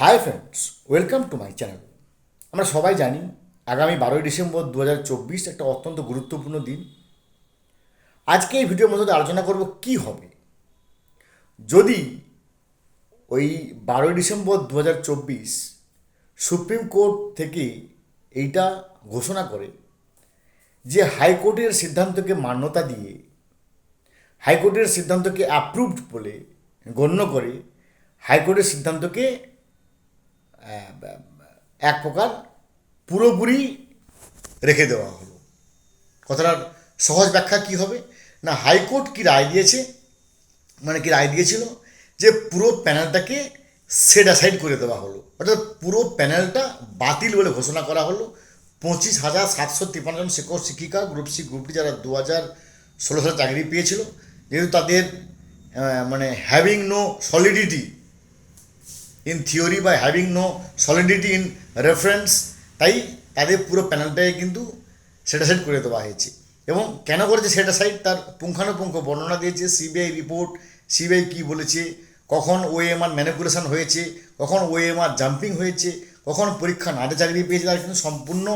Hi friends welcome to my channel আমরা সবাই জানি আগামী বারোই ডিসেম্বর দু হাজার চব্বিশ একটা অত্যন্ত গুরুত্বপূর্ণ দিন। আজকে এই ভিডিওর মধ্যে আলোচনা করব কি হবে। যদি ওই বারোই ডিসেম্বর দু হাজার চব্বিশ সুপ্রিম কোর্ট থেকে এইটা ঘোষণা করে যে হাইকোর্টের সিদ্ধান্তকে মান্যতা দিয়ে, হাইকোর্টের সিদ্ধান্তকে অ্যাপ্রুভড বলে গণ্য করে হাইকোর্টের সিদ্ধান্তকে এক প্রকার পুরোপুরি রেখে দেওয়া হলো। কথাটার সহজ ব্যাখ্যা কি হবে? না, হাইকোর্ট কি রায় দিয়েছে? মানে কি রায় দিয়েছিল? যে পুরো প্যানেলটাকে সেট অ্যাসাইড করে দেওয়া হলো। অর্থাৎ পুরো প্যানেলটা বাতিল বলে ঘোষণা করা হলো। পঁচিশ হাজার সাতশো তিপ্পান্ন জন শিক্ষক, শিক্ষিকা গ্রুপ সি গ্রুপটি যারা দু হাজার ষোলো সালে চাকরি পেয়েছিল, যেহেতু তাদের মানে having no solidity in theory বা having no solidity in reference তাই তাদের পুরো প্যানেলটাকে কিন্তু সেটা সাইড করে দেওয়া হয়েছে। এবং কেন করেছে সেটা সাইড তার পুঙ্খানুপুঙ্খ বর্ণনা দিয়েছে সিবিআই রিপোর্ট সিবিআই কী বলেছে, কখন ওএমআর ম্যানিপুলেশন হয়েছে, কখন ওএমআর জাম্পিং হয়েছে, কখন পরীক্ষা না দিয়ে চাকরি পেয়েছে, তার কিন্তু সম্পূর্ণ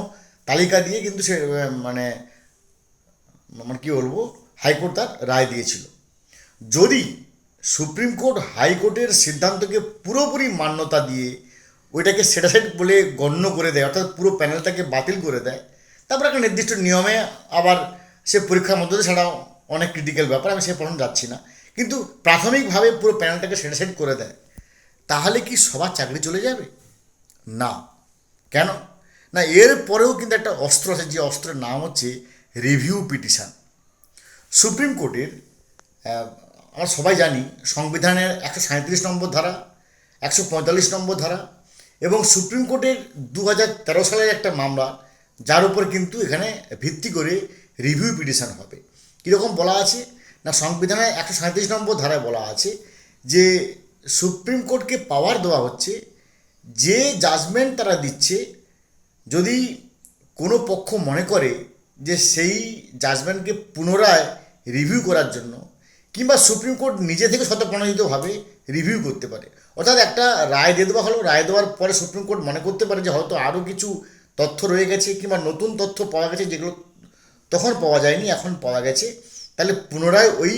তালিকা দিয়ে কিন্তু সে মানে মানে কী বলব, হাইকোর্ট তার রায় দিয়েছিল। যদি সুপ্রিম কোর্ট হাইকোর্টের সিদ্ধান্তকে পুরোপুরি মান্যতা দিয়ে ওইটাকে সেটাসাইড বলে গণ্য করে দেয়, অর্থাৎ পুরো প্যানেলটাকে বাতিল করে দেয়। তারপর একটা নির্দিষ্ট নিয়মে আবার সে পরীক্ষার মধ্যে দিয়ে সেটা অনেক ক্রিটিক্যাল ব্যাপার, আমি সে পড়ানো যাচ্ছি না। কিন্তু প্রাথমিকভাবে পুরো প্যানেলটাকে সেটাসাইড করে দেয়। তাহলে কি সবার চাকরি চলে যাবে? না। কেন? না, এর পরেও কিন্তু একটা অস্ত্র আছে, যে অস্ত্রের নাম হচ্ছে রিভিউ পিটিশান সুপ্রিম কোর্টের আমরা সবাই জানি সংবিধানের একশো সাঁত্রিশ নম্বর ধারা, একশো পঁয়তাল্লিশ নম্বর ধারা এবং সুপ্রিম কোর্টের দু হাজার তেরো সালের একটা মামলা, যার উপর কিন্তু এখানে ভিত্তি করে রিভিউ পিটিশন হবে। কীরকম বলা আছে? না, সংবিধানের একশো সাঁত্রিশ নম্বর ধারায় বলা আছে যে সুপ্রিম কোর্টকে পাওয়ার দেওয়া হচ্ছে যে জাজমেন্ট তারা দিচ্ছে, যদি কোনো পক্ষ মনে করে যে সেই জাজমেন্টকে পুনরায় রিভিউ করার জন্য কিংবা সুপ্রিম কোর্ট নিজে থেকে স্বতঃপ্রণোদিতভাবে রিভিউ করতে পারে। অর্থাৎ একটা রায় দিয়ে দেওয়া হলো, রায় দেওয়ার পরে সুপ্রিম কোর্ট মনে করতে পারে যে হয়তো আরও কিছু তথ্য রয়ে গেছে কিংবা নতুন তথ্য পাওয়া গেছে যেগুলো তখন পাওয়া যায়নি, এখন পাওয়া গেছে। তাহলে পুনরায় ওই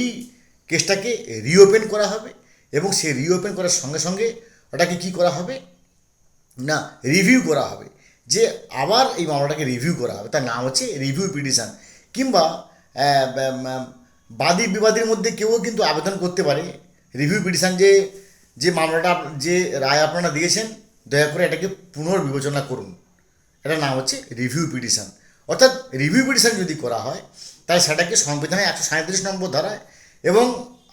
কেসটাকে রিওপেন করা হবে এবং সেই রিওপেন করার সঙ্গে সঙ্গে ওটাকে কী করা হবে? না রিভিউ করা হবে। যে আবার এই মামলাটাকে রিভিউ করা হবে। তার নাম হচ্ছে রিভিউ পিটিশান কিংবা বাদী বিবাদীর মধ্যে কেউ কিন্তু আবেদন করতে পারে। রিভিউ পিটিশন যে যে মামলাটা যে রায় আপনারা দিয়েছেন, দয়া করে এটাকে পুনর্বিবেচনা করুন। এটার নাম হচ্ছে রিভিউ পিটিশন অর্থাৎ রিভিউ পিটিশন যদি করা হয় তাহলে সেটাকে সংবিধানে একশো সাঁত্রিশ নম্বর ধারায় এবং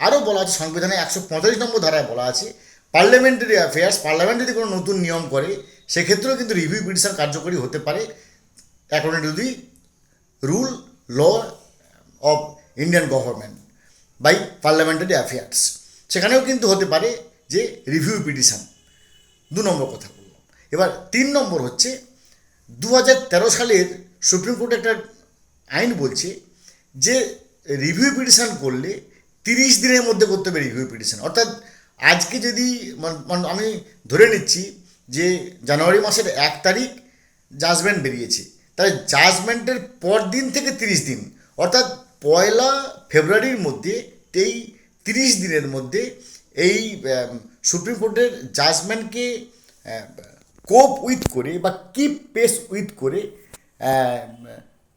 আরও বলা আছে, সংবিধানে একশো পঁয়তাল্লিশ নম্বর ধারায় বলা আছে পার্লামেন্টারি অ্যাফেয়ার্স পার্লামেন্ট যদি কোনো নতুন নিয়ম করে, সেক্ষেত্রেও কিন্তু রিভিউ পিটিশন কার্যকরী হতে পারে। According to the rule law of Indian government by parliamentary affairs সেখানেও কিন্তু হতে পারে যে রিভিউ পিটিশান দু নম্বর কথা বললাম। এবার তিন নম্বর হচ্ছে দু হাজার তেরো সালের সুপ্রিম কোর্ট একটা আইন বলছে যে রিভিউ পিটিশান করলে তিরিশ দিনের মধ্যে করতে হবে রিভিউ পিটিশান অর্থাৎ আজকে যদি আমি ধরে নিচ্ছি যে জানুয়ারি মাসের এক তারিখ জাজমেন্ট বেরিয়েছে। তাহলে জাজমেন্টের পর দিন থেকে তিরিশ দিন। অর্থাৎ পয়লা ফেব্রুয়ারির মধ্যে এই তিরিশ দিনের মধ্যে এই সুপ্রিম কোর্টের জাজমেন্টকে কোপ উইথ করে বা কিপ পেস উইথ করে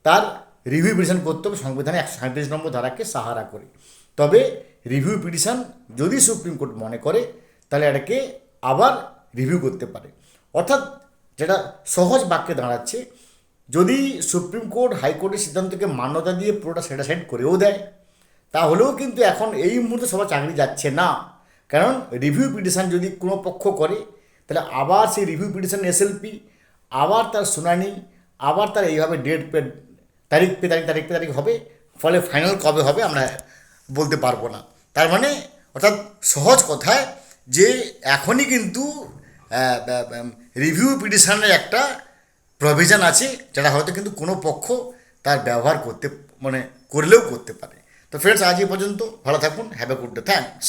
তার রিভিউ পিটিশন করতে হবে সংবিধানে একশো সাঁত্রিশ নম্বর ধারাকে সাহারা করে। তবে রিভিউ পিটিশন যদি সুপ্রিম কোর্ট মনে করে, তাহলে এটাকে আবার রিভিউ করতে পারে। অর্থাৎ যেটা সহজ বাক্যে দাঁড়াচ্ছে যদি সুপ্রিম কোর্ট হাইকোর্টের সিদ্ধান্তকে মান্যতা দিয়ে পুরোটা সেটা সাইড করেও দেয়, তাহলেও কিন্তু এখন এই মুহূর্তে সবার চাকরি যাচ্ছে না। কারণ রিভিউ পিটিশান যদি কোনো পক্ষ করে, তাহলে আবার সেই রিভিউ পিটিশান এসএলপি আবার তার শুনানি, আবার তার এইভাবে ডেট পে, তারিখ পে, তারিখ তারিখ পে, তারিখ হবে, ফলে ফাইনাল কবে হবে আমরা বলতে পারব না। তার মানে অর্থাৎ সহজ কথায় যে এখনই কিন্তু রিভিউ পিটিশনের একটা প্রভিশন আছে, যেটা হয়তো কিন্তু কোনো পক্ষ তার ব্যবহার করতে মানে করলেও করতে পারে। তো ফ্রেন্ডস আজ এই পর্যন্ত ভালো থাকুন have a good day thanks